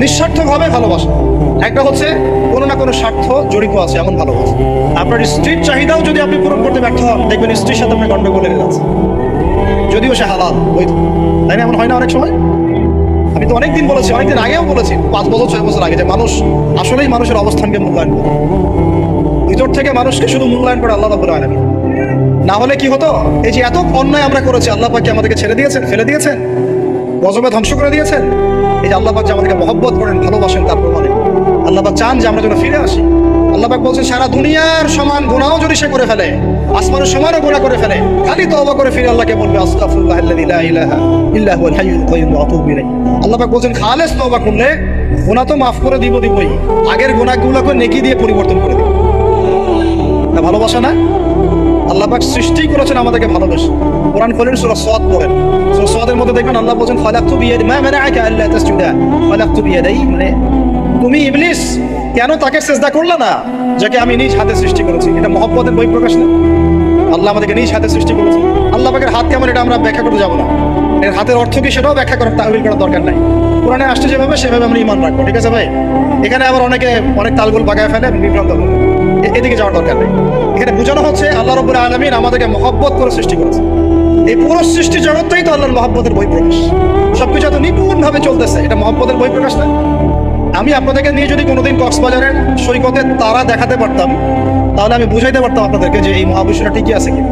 নিঃস্বার্থভাবে ভালোবাসা। একটা হচ্ছে কোনো না কোনো স্বার্থ জড়িত আছে, এমন ভালোবাসা আপনার স্ত্রীর চাহিদাও যদি আপনি পূরণ করতে ব্যর্থ হন, দেখবেন স্ত্রীর সাথে আপনার গন্ডগোল লেগে যাচ্ছে যদিও সে হালাল, বৈধ। তাই না, এমন হয় না অনেক সময়? আমি তো অনেকদিন বলেছি, অনেকদিন আগেও বলেছি, পাঁচ বছর, ছয় বছর আগে, যে মানুষ আসলেই মানুষের অবস্থানকে মূল্যায়ন করে। ভিতর থেকে মানুষকে শুধু মূল্যায়ন করে আল্লাহ রাব্বুল আলামিন। না হলে কি হতো? এই যে এত অন্যায় আমরা করেছি, আল্লাহ পাক আমাদেরকে ছেড়ে দিয়েছেন, ফেলে দিয়েছেন? গজবে ধ্বংস করে দিয়েছেন? এই যে আল্লাহ পাক যে আমাদেরকে মহব্বত করেন, ভালোবাসেন তার প্রমাণে। আল্লাহ পাক চান যে আমরা যেন ফিরে আসি। আল্লাহ পাক বলছেন, সারা দুনিয়ার সমান গুনাও যদি সে করে ফেলে, আসমানের সমানও গুনাহ করে ফেলে, খালি তওবা করে ফিরে আল্লাহকে বলবে লা ইলাহা ইল্লা হুয়াল হাইয়ুল কাইয়্যুম ওয়া আতুবু ইলাইহি। আল্লাহ পাক বলছেন, খালেস তওবা করলে গুনাহ তো মাফ করে দিব দিবই। আগের গুনাহগুলোকে নেকি দিয়ে পরিবর্তন করে দিব। না ভালোবাসা না? আল্লাহ পাক সৃষ্টি করেছেন আমাদেরকে ভালোবেসে। কোরআন খোলেন সূরা সাদ পড়েন। সূরা সাদের মধ্যে দেখবেন আল্লাহ বলেন খালাকতু বিয়াদি মা মানাআকা আল্লা তাসজুদা। খালাকতু বিয়াদাই মানে তুমি ইবলিস, কেন তাকে সেজদা করলে না, যাকে আমি নিজ হাতে সৃষ্টি করেছি? এটা মহব্বতের বই প্রকাশ না আল্লাহ আমাদেরকে নিজ হাতে সৃষ্টি করেছে আল্লাহ পাকের হাত কেমন, এটা আমরা ব্যাখ্যা করতে যাব না। এর হাতের অর্থ কি সেটাও ব্যাখ্যা করার তাহবিল করার দরকার নাই। কোরআনে আসছে যেভাবে, সেভাবে আমরা ইমান রাখব, ঠিক আছে ভাই? এখানে আবার অনেকে অনেক তালগোল বাগায় ফেলে, বিভ্রান্ত এদিকে যাওয়ার দরকার নেই। এখানে বোঝানো হচ্ছে আল্লাহ রব্বুল আলমিন আমাদেরকে মহব্বত করে সৃষ্টি করেছে এই পুরো সৃষ্টি জগৎটাই তো আল্লাহর মহব্বতের বই প্রকাশ। সবকিছু এত নিপুণ ভাবে চলতেছে, এটা মহব্বতের বই প্রকাশ না? আমি আপনাদেরকে নিয়ে যদি কোনোদিন কক্সবাজারের সৈকতে তারা দেখাতে পারতাম, তাহলে আমি বুঝাইতে পারতাম আপনাদেরকে যে এই মহাবিশ্বটা ঠিকই আছে কি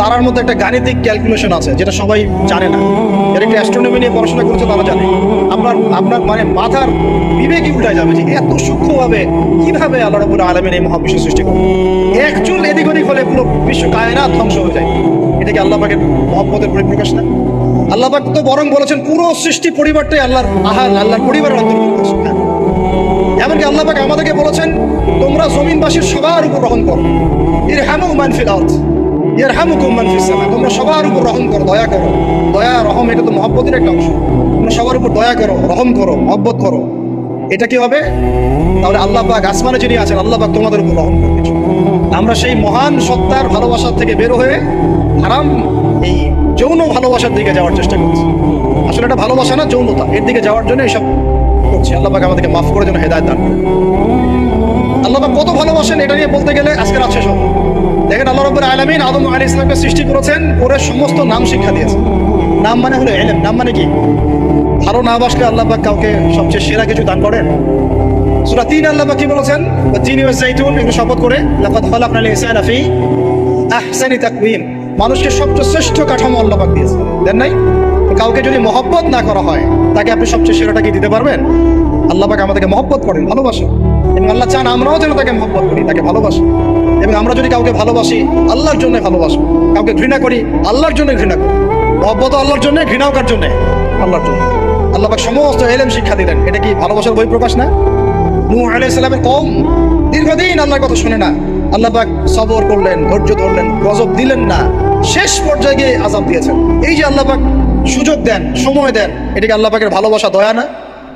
তারার মধ্যে একটা গাণিতিক ক্যালকুলেশন আছে, যেটা সবাই জানে না। যারা একটু অ্যাস্ট্রোনমি নিয়ে পড়াশোনা করেছে, তারা জানে। আপনার আপনার মানে মাথার বিবেকই উল্টায় যাবে যে এত সূক্ষ্মভাবে কীভাবে আল্লাহ রবুল আলমের এই মহাবিশ্ব সৃষ্টি করে এক চুল এদিক ওদিক হলে পুরো বিশ্ব কায়নাত ধ্বংস হয়ে যায়। এটা কি আল্লাহ পাকের মহব্বতের পরিপ্রকাশ না? আল্লাহ পাক তো বরং বলেছেন, পুরো সৃষ্টি পরিবারটাই আল্লাহর, আহার, আল্লাহর পরিবারের অন্তর্ভুক্ত। এমনকি আল্লাহ পাক আমাদেরকে বলেছেন, তোমরা জমিনবাসীর সবার উপর গ্রহণ করো। ইরহামু মান ফিল আরদ। ইয়ারহামুকুম ফিস সামা। তোমরা সবার উপর রহম করো, দয়া করো। দয়া, রহম এটা তো মহব্বতের একটা অংশ। তোমরা সবার উপর দয়া করো, রহম করো, মহব্বত করো। এটা কি হবে? তাহলে আল্লাহ পাক আসমানে যিনি আছেন, আল্লাহ পাক তোমাদের উপর রহম করবে আমরা সেই মহান সত্তার ভালোবাসার থেকে বের হয়ে হারাম এই যৌন ভালোবাসার দিকে যাওয়ার চেষ্টা করছি। আসলে এটা ভালোবাসা না, যৌনতা। এর দিকে যাওয়ার জন্য এইসব করছি। আল্লাহ পাক আমাদেরকে মাফ করে যেন হেদায়ত দান আল্লাহ পাক কত ভালোবাসেন এটা নিয়ে বলতে গেলে আজকে রাত শেষ হবে। রব্বুল আলামিন আদম আলী ইসলামকে সৃষ্টি করেছেন করে সমস্ত নাম শিক্ষা দিয়েছেন। নাম মানে হলো এলেম, নাম মানে কি? ভালো না বাসলে আল্লাহ কাউকে সবচেয়ে সেরা কিছু দান করেন। সূরা তিন আল্লাহ কি বলেছেন? তিন জাইতুন এগুলো শপথ করে, লাকাদ খালাকনাল ইনসানা ফি আহসানি তাকওয়িম। মানুষকে সবচেয়ে শ্রেষ্ঠ কাঠামো আল্লাহ পাক দিয়েছেন। দেন নাই? কাউকে যদি মহব্বত না করা হয়, তাকে আপনি সবচেয়ে সেরাটা কি দিতে পারবেন? আল্লাহ আমাদেরকে মহব্বত করেন, ভালোবাসেন। এবং আল্লাহ চান আমরাও যেন তাকে মহব্বত করি, তাকে ভালোবাসি এবং আমরা যদি কাউকে ভালোবাসি, আল্লাহর জন্য ভালোবাসবো। কাউকে ঘৃণা করি, আল্লাহর জন্য ঘৃণা করি। মহব্বত আল্লাহর জন্য, ঘৃণাও কার জন্য? আল্লাহর জন্য। আল্লাহ সমস্ত এলেম শিক্ষা দিলেন। এটা কি ভালোবাসার বই প্রকাশ না? নূহ আলাইহিস সালামের কম দীর্ঘদিন আল্লাহর কথা শুনে না। আল্লাহ পাক সবর করলেন, ধৈর্য ধরলেন, গজব দিলেন না। শেষ পর্যায়ে গিয়ে আজাব দিয়েছেন। এই যে আল্লাহ পাক সুযোগ দেন, সময় দেন, এটাকে আল্লাহ পাকের ভালোবাসা, দয়া না?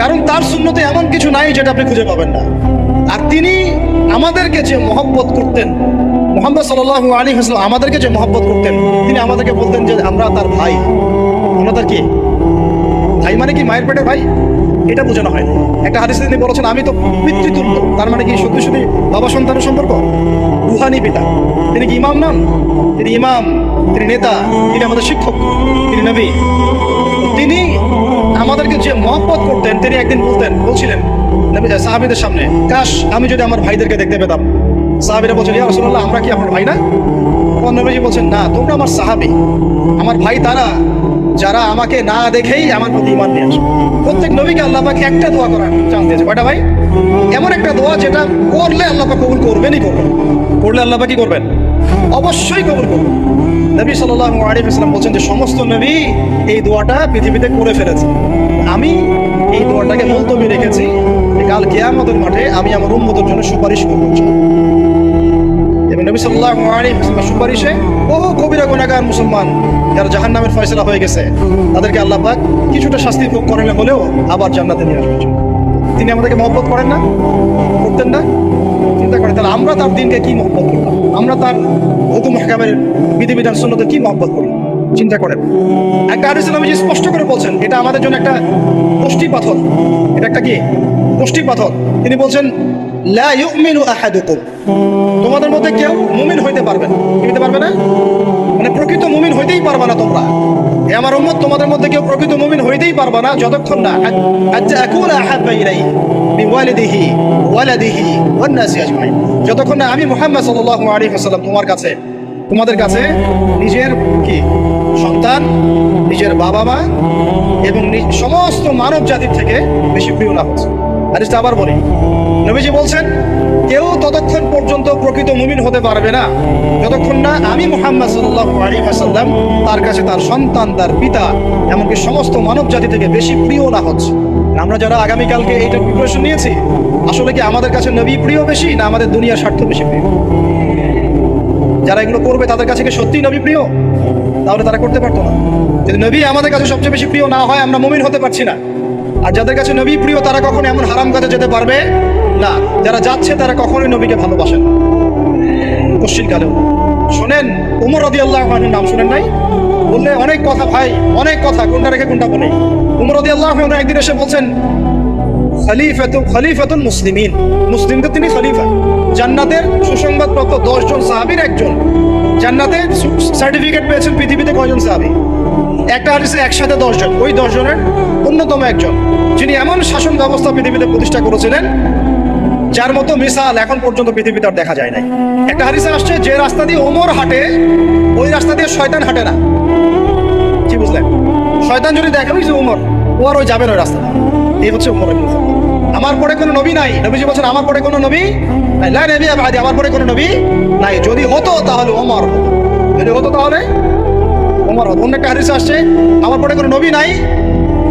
কারণ তার শূন্যতে এমন কিছু নাই যেটা আপনি খুঁজে পাবেন না। আর তিনি আমাদেরকে যে মহব্বত করতেন, মোহাম্মদ সাল্লাহ আলী হাসলাম আমাদেরকে যে মহব্বত করতেন, তিনি আমাদেরকে বলতেন যে আমরা তার ভাই। আমরা তার কি? ভাই মানে কি মায়ের পেটে ভাই? এটা বোঝানো হয় একটা হাদিসে তিনি বলেছেন, আমি তো পিতৃতুল্য। তার মানে কি সত্যি সত্যি বাবা সন্তানের সম্পর্ক? রুহানি পিতা। তিনি কি ইমাম নন তিনি ইমাম, তিনি নেতা, তিনি আমাদের শিক্ষক, তিনি নবী। তিনি আমাদেরকে যে মহব্বত করতেন, তিনি একদিন বলতেন, বলছিলেন সাহাবিদের সামনে, কাশ, আমি যদি আমার ভাইদেরকে দেখতে পেতাম। সাহাবিরা বলছেন, ইয়া রাসূলুল্লাহ, আমরা কি আপনার ভাই না? তখন নবীজি বলছেন, না, তোমরা আমার সাহাবি। আমার ভাই তারা, যারা আমাকে না দেখেই আমার প্রতি ইমান নিয়ে আসে। প্রত্যেক নবীকে আল্লাহ পাক একটা দোয়া করার চান্স দিয়েছে। কয়টা ভাই? এমন একটা দোয়া যেটা করলে আল্লাহ পাক কবুল করবেনই করবেন। করলে আল্লাহ পাক কি করবেন? অবশ্যই কবুল করবেন। নবী সাল্লাল্লাহু আলাইহি ওয়াসাল্লাম বলছেন যে সমস্ত নবী এই দোয়াটা পৃথিবীতে করে ফেলেছে। আমি এই দোয়াটাকে মুলতবি রেখেছি কাল কিয়ামতের মাঠে আমি আমার উম্মতের জন্য সুপারিশ করব এবং নবী ওয়াসাল্লাম সুপারিশে কবিরা মুসলমান ফয়সালা হয়ে গেছে, তাদেরকে আল্লাহ কিছুটা শাস্তি ভোগ করেন হলেও আবার জান্নাতে নিয়ে আসবেন তিনি আমাদেরকে মহব্বত করেন না, করতেন না। করেন তাহলে আমরা তার দিনকে কি মহব্বত করলাম আমরা তার হুকুম হাকামের বিধিবিধান সুন্নতে কি মহব্বত করলাম চিন্তা করেন। একটা হাদিস নবীজি স্পষ্ট করে বলছেন, এটা আমাদের জন্য একটা পুষ্টি পাথর। এটা একটা কি? পুষ্টি পাথর। তিনি বলছেন তোমাদের মধ্যে কেউ মুমিন হইতে পারবে না। হইতে পারবে না? মানে প্রকৃত মুমিন হইতেই পারবে না তোমরা। আমার উম্মত, তোমাদের মধ্যে কেউ প্রকৃত মুমিন হইতেই পারবে না যতক্ষণ না আচ্ছা আকুল আহাব্বা ইলাইহি বিওয়ালিদিহি ওয়ালাদিহি ওয়ান নাসি আজমাইন। যতক্ষণ না আমি মুহাম্মদ সাল্লাল্লাহু আলাইহি ওয়াসাল্লাম তোমার কাছে, তোমাদের কাছে নিজের কি, সন্তান, নিজের বাবা মা এবং সমস্ত মানব জাতির থেকে বেশি প্রিয় না হচ্ছে। হাদিসটা আবার বলি। নবীজি বলছেন কেউ ততক্ষণ পর্যন্ত প্রকৃত মুমিন হতে পারবে না। যতক্ষণ না আমি মুহাম্মদ ওয়াসাল্লাম, তার কাছে তার সন্তান, তার পিতা, এমনকি সমস্ত মানব জাতি থেকে বেশি প্রিয় না হচ্ছে। আমরা যারা আগামীকালকে এইটা প্রিপারেশন নিয়েছি, আসলে কি আমাদের কাছে নবী প্রিয় বেশি না আমাদের দুনিয়ার স্বার্থ বেশি প্রিয়? যারা এগুলো করবে, তাদের কাছে কি সত্যিই নবী প্রিয়? তাহলে তারা করতে পারতো না। যদি নবী আমাদের কাছে সবচেয়ে বেশি প্রিয় না হয়, আমরা মুমিন হতে পারছি না। আর যাদের কাছে নবী প্রিয়, তারা কখনো এমন হারাম কাজে যেতে পারবে না, যারা যাচ্ছে তারা কখনোই নবীকে ভালোবাসেন না। পশ্চিমকালেও শোনেন, উমর রদি আল্লাহ নাম শুনেন নাই? বললে, অনেক কথা ভাই, অনেক কথা, কোনটা রেখে কোনটা বলে? উমর রদি আল্লাহ একদিন এসে বলছেন, খলিফাতু খলিফাতুল মুসলিমিন। মুসলিমদের তিনি খলিফা। জান্নাতের সুসংবাদপ্রাপ্ত দশজন সাহাবীর একজন। জান্নাতে সার্টিফিকেট পেয়েছেন পৃথিবীতে কয়জন সাহাবী? একটা হাদিসে একসাথে দশজন। ওই দশজনের অন্যতম একজন, যিনি এমন শাসন ব্যবস্থা পৃথিবীতে প্রতিষ্ঠা করেছিলেন যার মতো মিসাল এখন পর্যন্ত পৃথিবীতে আর দেখা যায় নাই। একটা হাদিসে আসছে, যে রাস্তা দিয়ে ওমর হাঁটে, ওই রাস্তা দিয়ে শয়তান হাঁটে না। কি বুঝলেন? শয়তান যদি দেখে যে উমর ও আর ওই যাবে না ওই রাস্তা এই হচ্ছে ওমর আমার পরে কোনো নবী নাই। নবীজি বলছেন, আমার পরে কোনো নবী নাই। নবী আবাদি আমার পরে কোনো নবী নাই। যদি হতো তাহলে ওমর যদি হতো তাহলে ওমর হতো। অন্য একটা হাদিসে আসছে, আমার পরে কোনো নবী নাই।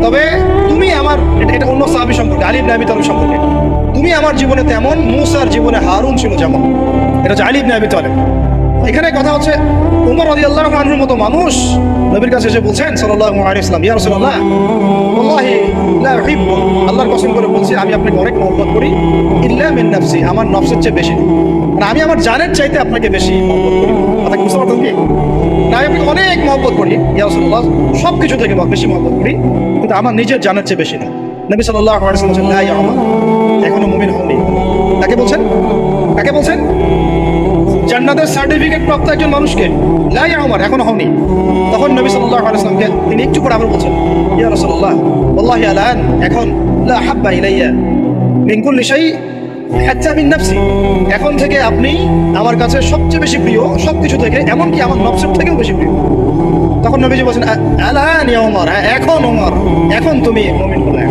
তবে তুমি আমার, এটা অন্য সাহাবী সম্পর্কে, আলী ইবনে আবি তালিব সম্পর্কে। তুমি আমার জীবনে তেমন মুসার জীবনে হারুন ছিল যেমন। এটা হচ্ছে আলী ইবনে আবি তালিব। এখানে কথা হচ্ছে উমর আলী আল্লাহ আনহুর মতো মানুষ নবীর কাছে এসে বলছেন সাল্লাল্লাহু আলাইহি ওয়াসাল্লাম ইয়া লা আল্লাহর কসম করে বলছি, আমি আপনাকে অনেক মহব্বত করি, ইল্লা মিন নাফসি, আমার নফসের চেয়ে বেশি না। আমি আমার জানের চাইতে আপনাকে বেশি মহব্বত করি। কথা কি বুঝতে পারতেন কি? আমি আপনাকে অনেক মহব্বত করি, ইয়া রাসূলুল্লাহ সব কিছু থেকে বেশি মহব্বত করি, কিন্তু আমার নিজের জানের চেয়ে বেশি না। নবী সাল্লাল্লাহু আলাইহি এখনও মুমিন হওনি কাকে বলছেন? কাকে বলছেন? জান্নাতের সার্টিফিকেট প্রাপ্ত একজন মানুষকে লা ইয়া উমর এখনও হওনি তখন নবী সাল্লাল্লাহু আলাইহি ওয়াসাল্লামকে তিনি একটু পরে আবার বলছেন, ইয়া রাসূলুল্লাহ, ওয়াল্লাহি আলান এখন লা হাব্বা ইলাইয়া মিন কুল্লি শাই হাত্তা মিন নাফসি। এখন থেকে আপনি আমার কাছে সবচেয়ে বেশি প্রিয় সবকিছু থেকে, এমনকি আমার নফসের থেকেও বেশি প্রিয়। তখন নবীজি বলছেন, "আ- আলান ইয়া উমর হ্যাঁ এখন উমর, এখন তুমি মুমিন হলে।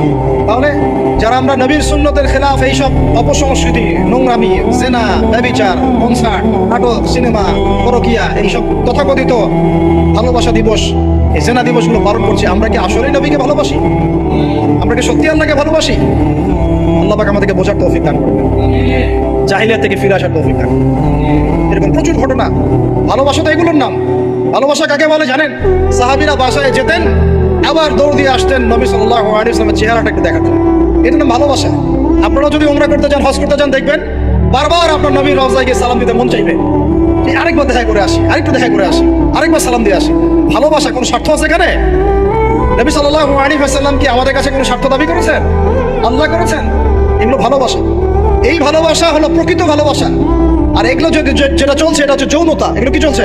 তাহলে যারা আমরা নবীর সুন্নতের খেলাফ এইসব অপসংস্কৃতি, নোংরামি, জেনা, ব্যবিচার, কনসার্ট, নাটক, সিনেমা, পরকিয়া এইসব তথাকথিত ভালোবাসা দিবস, এই জেনা দিবসগুলো পালন করছি, আমরা কি আসলেই নবীকে ভালোবাসি? আমরা কি সত্যি আল্লাহকে ভালোবাসি? আল্লাহ আমাদেরকে বোঝার তৌফিক দান জাহিলিয়া থেকে ফিরে আসার তৌফিক দান এরকম প্রচুর ঘটনা। ভালোবাসা তো এগুলোর নাম। ভালোবাসা কাকে বলে জানেন? সাহাবিরা বাসায় যেতেন, আবার দৌড় দিয়ে আসতেন নবী সাল্লাহ আলিয়ামের চেহারাটা একটু দেখাতেন। এটা নাম ভালোবাসা। আপনারা যদি ওমরা করতে যান, হজ করতে যান, দেখবেন বারবার আপনার নবী রওজায় গিয়ে সালাম দিতে মন চাইবে। আরেকবার দেখা করে আসি, আরেকটু দেখা করে আসি, আরেকবার সালাম দিয়ে আসি। ভালোবাসা, কোনো স্বার্থ আছে এখানে? নবী সাল্লাহ আলী সাল্লাম কি আমাদের কাছে কোনো স্বার্থ দাবি করেছেন? আল্লাহ করেছেন? এগুলো ভালোবাসা। এই ভালোবাসা হলো প্রকৃত ভালোবাসা। আর এগুলো যে- যে- যেটা চলছে, এটা হচ্ছে যৌনতা। এগুলো কি চলছে?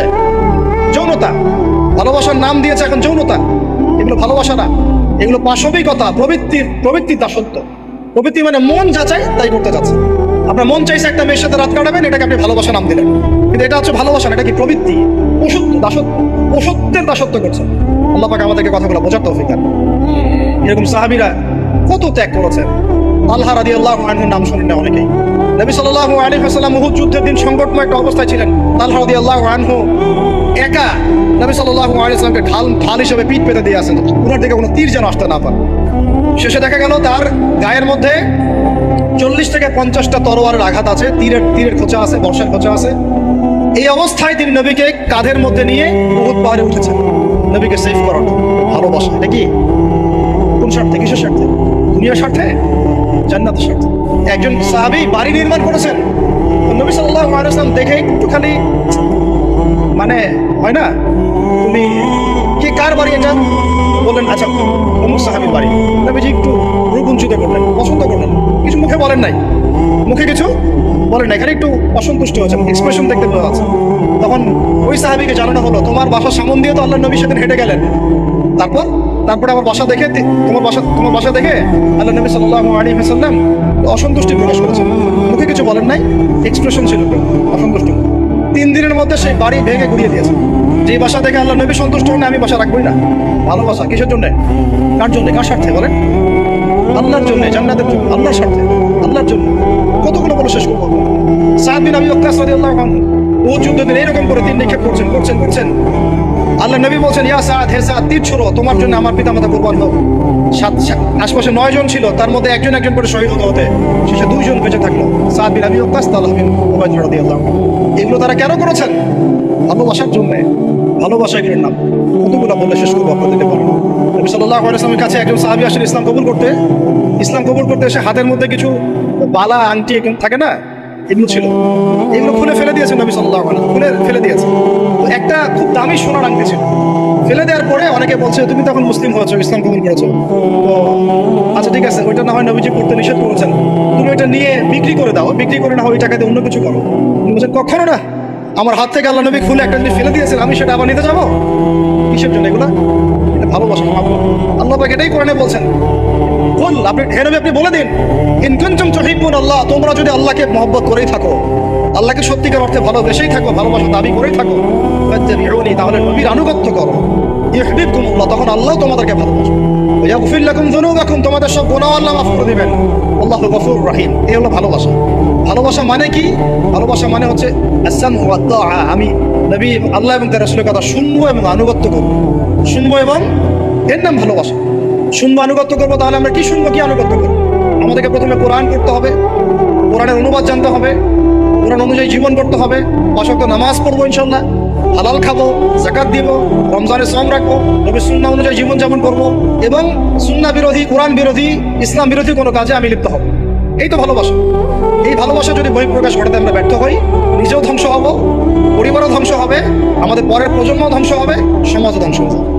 যৌনতা। ভালোবাসার নাম দিয়েছে এখন যৌনতা। এগুলো ভালোবাসা না। এগুলো পাশবিকতা প্রবৃত্তির প্রবৃত্তির দাসত্ব। প্রবৃত্তি মানে মন যাচাই তাই করতে যাচ্ছে। আপনার মন চাইছে একটা মেয়ের সাথে রাত কাটাবেন, এটাকে আপনি ভালোবাসা নাম দিলেন। কিন্তু এটা হচ্ছে ভালোবাসা এটা কি প্রবৃত্তি? ওষুধ দাসত্ব। ওষুধের দাসত্ব করছে। আল্লাহ পাকে আমাদেরকে কথাগুলো বোঝার তৌফিক দান এরকম সাহাবিরা কত ত্যাগ করেছেন আল্লাহ রাদি আল্লাহ আনহুর নাম শোনেন না অনেকেই। নবী সাল্লাহ আলী হাসাল্লাম মুহুদ যুদ্ধের দিন সংকটময় একটা অবস্থায় ছিলেন। আল্লাহ রাদি আল্লাহ আনহু একা নবী সাল্লাহ আলী সাল্লামকে ঢাল ঢাল হিসেবে পিঠ পেতে দিয়ে আসেন। ওনার দিকে কোনো তীর যেন আসতে না পারে। শেষে দেখা গেল তার গায়ের মধ্যে চল্লিশ থেকে পঞ্চাশটা তরোয়ারের আঘাত আছে, তীরের তীরের খোঁচা আছে, বর্ষার খোঁচা আছে। এই অবস্থায় তিনি নবীকে কাঁধের মধ্যে নিয়ে বহুত পাহাড়ে উঠেছেন। নবীকে সেভ করার ভালোবাসা, এটা কি? কোন স্বার্থে? কিসের স্বার্থে? দুনিয়ার স্বার্থে? জান্নাতের স্বার্থে? একজন সাহাবি বাড়ি নির্মাণ করেছেন। নবী আলাইহি ওয়াসাল্লাম দেখে একটু খালি মানে হয় না? তুমি কে কার বাড়ি এটা? বললেন আচ্ছা অমুক সাহাবির বাড়ি। নবীজি একটু রূপঞ্চিত করলেন, পছন্দ করলেন। কিছু মুখে বলেন নাই। মুখে কিছু বলেন এখানে একটু অসন্তুষ্ট হয়েছেন এক্সপ্রেশন দেখতে পাওয়া যাচ্ছে। তখন ওই সাহাবিকে জানানো হলো, তোমার বাসার সামন দিয়ে তো আল্লাহ নবী সেদিন হেঁটে গেলেন। তারপর? তারপরে আমার বাসা দেখে তোমার বাসা তোমার বাসা দেখে আল্লাহ নবী সাল্লাল্লাহু আলাইহি ওয়াসাল্লাম অসন্তুষ্টি প্রকাশ করেছেন। মুখে কিছু বলেন নাই এক্সপ্রেশন ছিল, অসন্তুষ্ট। তিন দিনের মধ্যে সেই বাড়ি ভেঙে ঘুরিয়ে দিয়েছে। যে বাসা থেকে আল্লাহ নবী সন্তুষ্ট হন, আমি বাসা রাখবোই না। ভালোবাসা কিসের জন্য? কার জন্য? কার স্বার্থে বলেন? আল্লাহর জন্য, জান্নাতের জন্য। আল্লাহর স্বার্থে, আল্লাহর জন্য। কতগুলো বলে শেষ করব? সাত দিন আমি রাদিয়াল্লাহু আনহু ও যুদ্ধ দিন এরকম করে তিন নিক্ষেপ করছেন করছেন করছেন। আল্লাহ নবী বলছেন, ইয়া সাদ, হে সাদ, তীর ছোড়ো, তোমার জন্য আমার পিতা মাতা কোরবান হোক সাত আশপাশে নয় জন ছিল, তার মধ্যে একজন একজন করে শহীদ হতে হতে শেষে দুইজন বেঁচে থাকল। সাদ বিন আবি ওকাস তালাহ বিন ওবায়দ রাদিয়াল্লাহু। এগুলো তারা কেন করেছেন? ভালোবাসার জন্য। ভালোবাসা এগুলোর নাম। কতগুলো বলে শেষ করব আপনাদেরকে বলেন নবী সাল্লাহ আলাইহি কাছে একজন সাহাবি আসেন ইসলাম কবুল করতে। ইসলাম কবুল করতে এসে হাতের মধ্যে কিছু বালা, আংটি থাকে না? এগুলো ছিল। এগুলো খুলে ফেলে দিয়েছেন নবী সাল্লাহ খুলে ফেলে দিয়েছে একটা খুব দামি সোনার আংটি ছিল। ফেলে দেওয়ার পরে অনেকে বলছে, তুমি তখন মুসলিম হয়েছো, ইসলাম কবুল করেছ। আচ্ছা ঠিক আছে, ওইটা না হয় নবীজি করতে নিষেধ করেছেন। তুমি ওইটা নিয়ে বিক্রি করে দাও, বিক্রি করে না ওই টাকাতে অন্য কিছু করো। বলছেন, কখনো না। আমার হাত থেকে আল্লাহ নবী খুলে একটা জিনিস ফেলে দিয়েছেন, আমি সেটা আবার নিতে যাব? কিসের জন্য এগুলো? এটা ভালোবাসা মহাব্বত। আল্লাহ পাক এটাই কোরআনে বলছেন। বল আপনি, হে নবী, আপনি বলে দিন, ইন কুনতুম তুহিব্বুন আল্লাহ, তোমরা যদি আল্লাহকে মহব্বত করেই থাকো, আল্লাহকে সত্যিকার অর্থে ভালোবেসেই থাকো, ভালোবাসা দাবি করেই থাকো তাহলে নবীর আনুগত্য করো। ইউহিব্বুকুমুল্লাহ, তখন আল্লাহ তোমাদেরকে ভালোবাসবে। ইয়াগফির লাকুম যুনুবাকুম, তোমাদের সব গুনাহ আল্লাহ মাফ করে দিবেন। আল্লাহু গফুর রহিম এই হলো ভালোবাসা। ভালোবাসা মানে কি? ভালোবাসা মানে হচ্ছে ওয়া আমি নবী আল্লাহ এবং তার রাসূলের কথা শুনব এবং আনুগত্য করব। শুনব এবং এর নাম ভালোবাসা। শুনব, আনুগত্য করব, তাহলে আমরা কি শুনব, কি আনুগত্য করব? আমাদেরকে প্রথমে কোরআন করতে হবে, কোরআনের অনুবাদ জানতে হবে, কোরআন অনুযায়ী জীবন করতে হবে অসক্ত নামাজ পড়ব ইনশাল্লাহ হালাল খাব, জাকাত দিব, রমজানের শ্রম রাখব নবী সুন্না অনুযায়ী জীবনযাপন করব এবং সুন্না বিরোধী, কোরআন বিরোধী, ইসলাম বিরোধী কোনো কাজে আমি লিপ্ত হব। এই তো ভালোবাসা। এই ভালোবাসা যদি বহিঃপ্রকাশ ঘটাতে আমরা ব্যর্থ হই, নিজেও ধ্বংস হব, পরিবারও ধ্বংস হবে, আমাদের পরের প্রজন্ম ধ্বংস হবে, সমাজও ধ্বংস হবে।